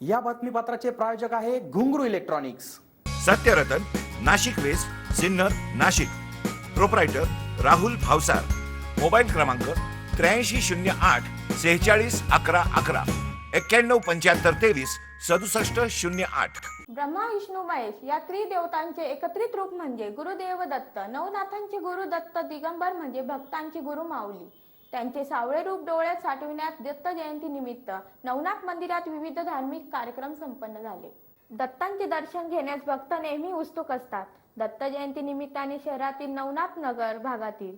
या बातमीपत्राचे प्रायोजक आहे Ghungru electronics. Satyaratan Nashik west Sinnar Nashik. Proprietor Rahul Bhavsar. Mobile क्रमांक त्र्याऐंशी शून्य आठ सेहेचाळीस अकरा अकरा. एक्क्याण्णव पंच्याहत्तर तेवीस सदुसष्ट शून्य आठ. ब्रह्मा विष्णू महेश या त्रिदेवतांचे एकत्रित रूप म्हणजे गुरुदेव दत्त नवनाथांचे गुरु दत्त दिगंबर म्हणजे भक्तांची गुरु माऊली. त्यांचे सावळे रूप डोळ्यात साठविण्यात दत्त जयंती निमित्त नवनाथ मंदिरात विविध धार्मिक कार्यक्रम संपन्न झाले. दत्तांचे दर्शन घेण्यास भक्त नेहमी उत्सुक असतात. दत्त जयंती निमित्ताने शहरातील नवनाथ नगर भागातील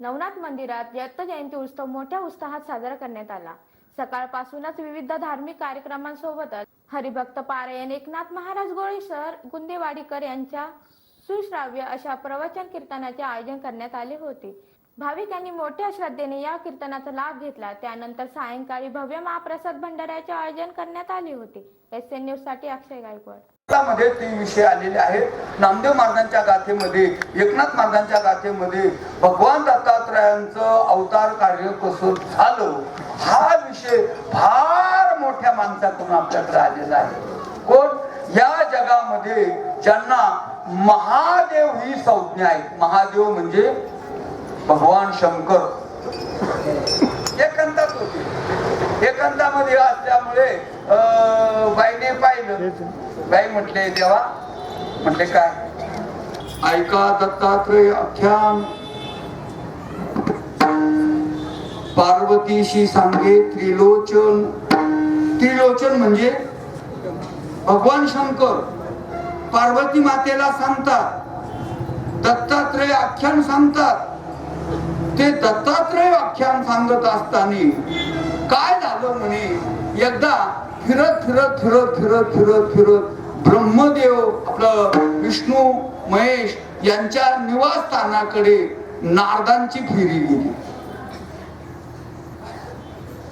नवनाथ मंदिरात दत्त जयंती उत्सव मोठ्या उत्साहात साजरा करण्यात आला. सकाळपासूनच विविध धार्मिक कार्यक्रमांसोबतच हरिभक्त पारायण एकनाथ महाराज गोळेश्वर गुंदेवाडीकर यांच्या सुश्राव्य अशा प्रवचन कीर्तनाचे आयोजन करण्यात आले होते. भाविकांनी मोठ्या श्रद्धेने या कीर्तनाचा लाभ घेतला. त्यानंतर सायंकाळी भव्य महाप्रसाद भंडाऱ्याचे आयोजन करण्यात आले होते. एस एन न्यूजसाठी अक्षय गायकवाड. मध्ये तीन विषय आलेले आहेत. नामदेव महाराजांच्या गाथेमध्ये एकनाथ महाराजांच्या गाथेमध्ये भगवान दत्तात्रयांचं अवतार कार्य कसं झालं? हा विषय फार मोठ्या माणसाकडून आपल्याकडे आलेला आहे. कोण? या जगामध्ये ज्यांना महादेव ही संज्ञा आहे महादेव म्हणजे भगवान शंकर. एकांतात होते. एकांतामध्ये असल्यामुळे अं, बाईने पाहिलं. बाई म्हटले देवा म्हटले काय? ऐका दत्तात्रय आख्यान पार्वतीशी सांगे त्रिलोचन. त्रिलोचन म्हणजे भगवान शंकर. पार्वती मातेला सांगतात. दत्तात्रय आख्यान सांगतात. ते दत्तात्रय आख्यान सांगत असताना काय झालं म्हणे? एकदा फिरत फिरत फिरत फिरत फिरत फिरत ब्रह्मदेव आपलं विष्णू महेश यांच्या निवासस्थानाकडे नारदांची फेरी गेली.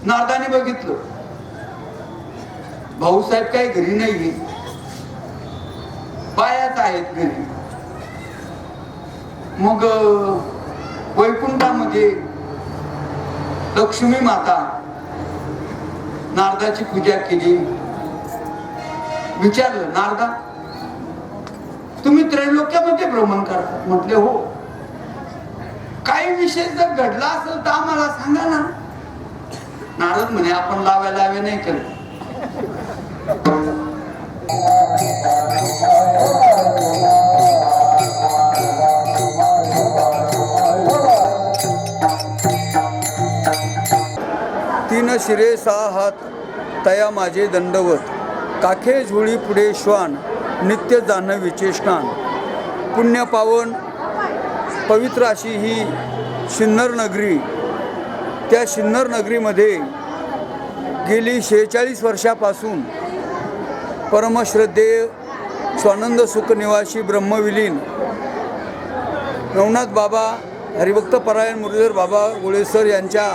नारदाने बघितलं. भाऊसाहेब काही घरी नाही पायात आहेत घरी. मग अं, लक्ष्मी माता नारदाची पूजा केली. विचारलं नारदा तुम्ही त्रैलोक्यामध्ये भ्रमण करता म्हटले हो. काही विषय जर घडला असेल तर आम्हाला सांगा ना. नारद म्हणे आपण लाव्या लावे नाही करत. शिरे सहा हात तया माझे दंडवत. काखे झुळी पुढे श्वान नित्य जान्हवीचे स्नान पुण्य पावन पवित्र अशी ही सिन्नर नगरी. त्या सिन्नर नगरीमध्ये गेली शेहेचाळीस वर्षापासून परमश्रद्धेय स्वानंद सुखनिवासी ब्रह्मविलीन. रवनाथ बाबा हरिभक्त परायण मुरलीधर बाबा गोळेसर यांच्या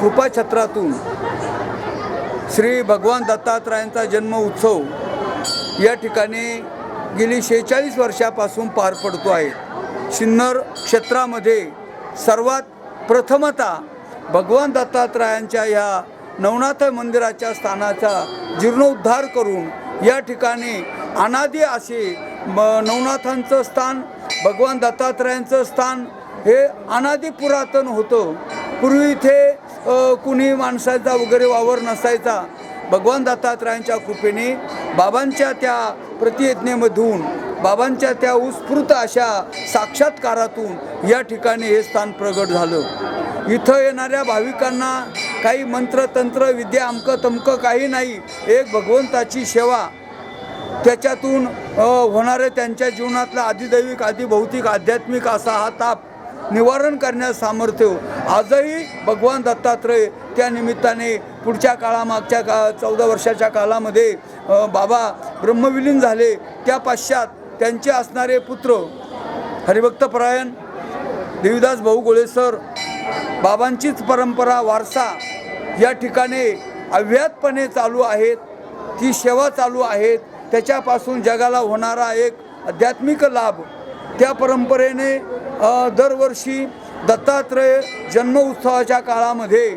कृपाछत्रातून श्री भगवान दत्तात्रयांचा जन्म उत्सव या ठिकाणी गेली शेहेचाळीस वर्षापासून पार पडतो आहे. सिन्नर क्षेत्रामध्ये सर्वात प्रथमता भगवान दत्तात्रयांच्या या नवनाथ मंदिराच्या स्थानाचा जीर्णोद्धार करून या ठिकाणी अनादी असे म नवनाथांचं स्थान भगवान दत्तात्रयांचं स्थान हे अनादी पुरातन होतं. पूर्वी इथे कुणी माणसाचा वगैरे वावर नसायचा. भगवान दत्तात्रयांच्या कृपेने बाबांच्या त्या प्रतियज्ञेमधून बाबांच्या त्या उत्स्फूर्त अशा साक्षात्कारातून या ठिकाणी हे स्थान प्रगट झालं. इथं येणाऱ्या भाविकांना काही मंत्र तंत्र विद्या अमकं तमकं काही नाही एक भगवंताची सेवा. त्याच्यातून होणारे त्यांच्या जीवनातला आदिदैविक आदिभौतिक आध्यात्मिक असा हा ताप निवारण करण्यास सामर्थ्य हो. आजही भगवान दत्तात्रय त्या निमित्ताने पुढच्या काळामागच्या का चौदा वर्षाच्या काळामध्ये बाबा ब्रह्मविलीन झाले. त्या पश्चात त्यांचे असणारे पुत्र हरिभक्तपरायण देवीदास भाऊ गोळेसर बाबांचीच परंपरा वारसा या ठिकाणी अव्यातपणे चालू आहेत. ती सेवा चालू आहेत. त्याच्यापासून जगाला होणारा एक आध्यात्मिक लाभ त्या परंपरेने दरवर्षी दत्तात्रय जन्म उत्सवाच्या काळामध्ये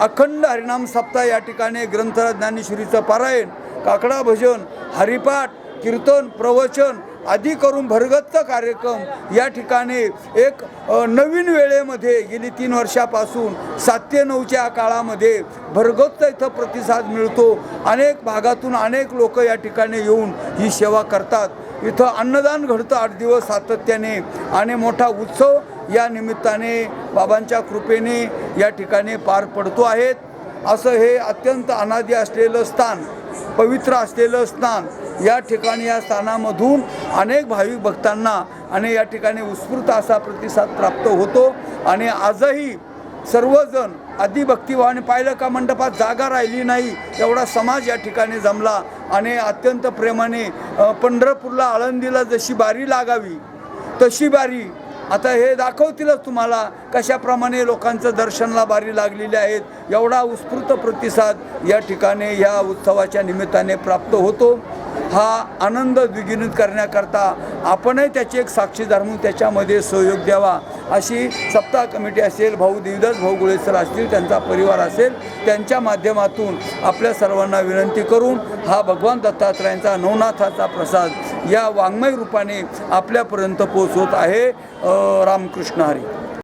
अखंड हरिनाम सप्ताह या ठिकाणी ग्रंथ ज्ञानेश्वरीचं पारायण काकडा भजन हरिपाठ कीर्तन प्रवचन आदी करून भरगत्त कार्यक्रम या ठिकाणी एक नवीन वेळेमध्ये गेली तीन वर्षापासून सात ते नऊच्या काळामध्ये भरगत्त इथं प्रतिसाद मिळतो. अनेक भागातून अनेक लोक या ठिकाणी येऊन ही सेवा करतात. इथं अन्नदान घडतं आठ दिवस सातत्याने. आणि मोठा उत्सव या निमित्ताने बाबांच्या कृपेने या ठिकाणी पार पडतो आहेत असं हे अत्यंत अनादी असलेलं स्थान पवित्र असलेलं स्थान या ठिकाणी या स्थानामधून अनेक भाविक भक्तांना आणि या ठिकाणी उत्स्फूर्त असा प्रतिसाद प्राप्त होतो. आणि आजही सर्वजण आदिभक्तिभावाने पाहिलं का मंडपात जागा राहिली नाही एवढा समाज या ठिकाणी जमला. आणि अत्यंत प्रेमाने पंढरपूरला आळंदीला जशी बारी लागावी तशी बारी. आता हे दाखवतीलच तुम्हाला कशाप्रमाणे लोकांचं दर्शनला बारी लागलेली आहेत. एवढा उत्स्फूर्त प्रतिसाद या ठिकाणी या उत्सवाच्या निमित्ताने प्राप्त होतो. हा आनंद द्विगुणित करण्याकरता आपणही त्याची एक साक्षीदार म्हणून त्याच्यामध्ये सहयोग द्यावा. अशी सप्ताह कमिटी असेल भाऊ देवदास भाऊ गुळेसर असतील त्यांचा परिवार असेल त्यांच्या माध्यमातून आपल्या सर्वांना विनंती करून हा भगवान दत्तात्रयांचा नवनाथाचा प्रसाद या वाङ्मय रूपाने आपल्यापर्यंत पोचवत आहे. रामकृष्ण हरी.